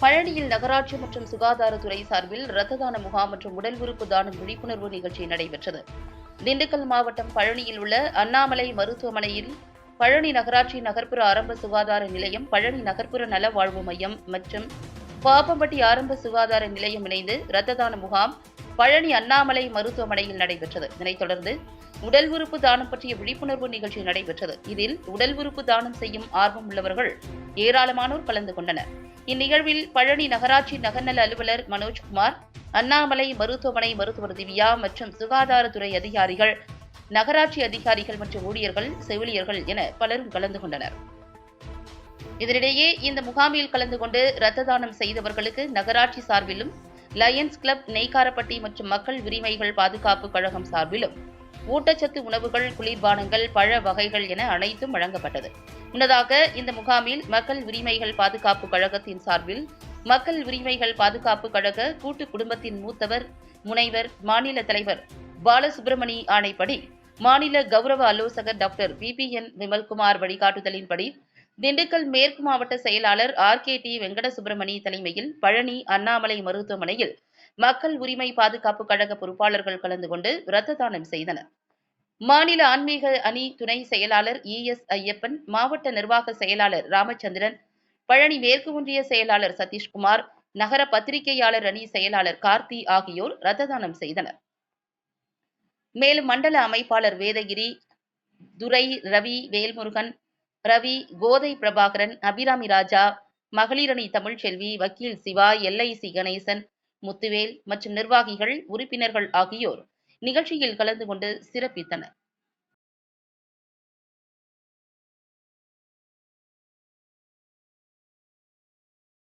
பழனியில் நகராட்சி மற்றும் சுகாதாரத்துறை சார்பில் இரத்த தான முகாம் மற்றும் உடல் உறுப்பு தானம் விழிப்புணர்வு நிகழ்ச்சி நடைபெற்றது. திண்டுக்கல் மாவட்டம் பழனியில் உள்ள அண்ணாமலை மருத்துவமனையில் பழனி நகராட்சி நகர்ப்புற ஆரம்ப சுகாதார நிலையம் பழனி நகர்ப்புற நல வாழ்வு மையம் மற்றும் பாப்பம்பட்டி ஆரம்ப சுகாதார நிலையம் இணைந்து இரத்த தான முகாம் பழனி அண்ணாமலை மருத்துவமனையில் நடைபெற்றது. இதனைத் தொடர்ந்து உடல் உறுப்பு தானம் பற்றிய விழிப்புணர்வு நிகழ்ச்சி நடைபெற்றது. இதில் உடல் உறுப்பு தானம் செய்யும் ஆர்வம் உள்ளவர்கள் ஏராளமானோர் கலந்து கொண்டனர். இந்நிகழ்வில் பழனி நகராட்சி நகர்நல அலுவலர் மனோஜ்குமார் அண்ணாமலை மருத்துவமனை மருத்துவர் திவ்யா மற்றும் சுகாதாரத்துறை அதிகாரிகள் நகராட்சி அதிகாரிகள் மற்றும் ஊழியர்கள் செவிலியர்கள் என பலரும் கலந்து கொண்டனர். இதனிடையே இந்த முகாமில் கலந்து கொண்டு இரத்த தானம் செய்தவர்களுக்கு நகராட்சி சார்பிலும் லயன்ஸ் கிளப் நெய்காரப்பட்டி மற்றும் மக்கள் உரிமைகள் பாதுகாப்பு கழகம் சார்பிலும் ஊட்டச்சத்து உணவுகள் குளிர்பானங்கள் பழ வகைகள் என அனைத்தும் வழங்கப்பட்டது. முன்னதாக இந்த முகாமில் மக்கள் உரிமைகள் பாதுகாப்பு கழகத்தின் சார்பில் மக்கள் உரிமைகள் பாதுகாப்பு கழக கூட்டு குடும்பத்தின் மூத்தவர் முனைவர் மாநில தலைவர் பாலசுப்ரமணி ஆணைப்படி மாநில கௌரவ ஆலோசகர் டாக்டர் விபிஎன் விமல்குமார் வழிகாட்டுதலின்படி திண்டுக்கல் மேற்கு மாவட்ட செயலாளர் R K D Venkata Subramani தலைமையில் பழனி அண்ணாமலை மருத்துவமனையில் மக்கள் உரிமை பாதுகாப்பு கழக பொறுப்பாளர்கள் கலந்து கொண்டு இரத்த தானம் செய்தனர். மாநில ஆன்மீக அணி துணை செயலாளர் இ எஸ் ஐயப்பன் மாவட்ட நிர்வாக செயலாளர் ராமச்சந்திரன் பழனி மேற்கு ஒன்றிய செயலாளர் சதீஷ்குமார் நகர பத்திரிகையாளர் அணி செயலாளர் கார்த்தி ஆகியோர் ரத்த தானம் செய்தனர். மேலும் மண்டல அமைப்பாளர் வேதகிரி துரை ரவி வேல்முருகன் ரவி கோதை பிரபாகரன் அபிராமி ராஜா மகளிரணி தமிழ்ச்செல்வி வக்கீல் சிவா எல்ஐசி கணேசன் முத்துவேல் மற்றும் நிர்வாகிகள் உறுப்பினர்கள் ஆகியோர் நிகழ்ச்சியில் கலந்து கொண்டு சிறப்பித்தனர்.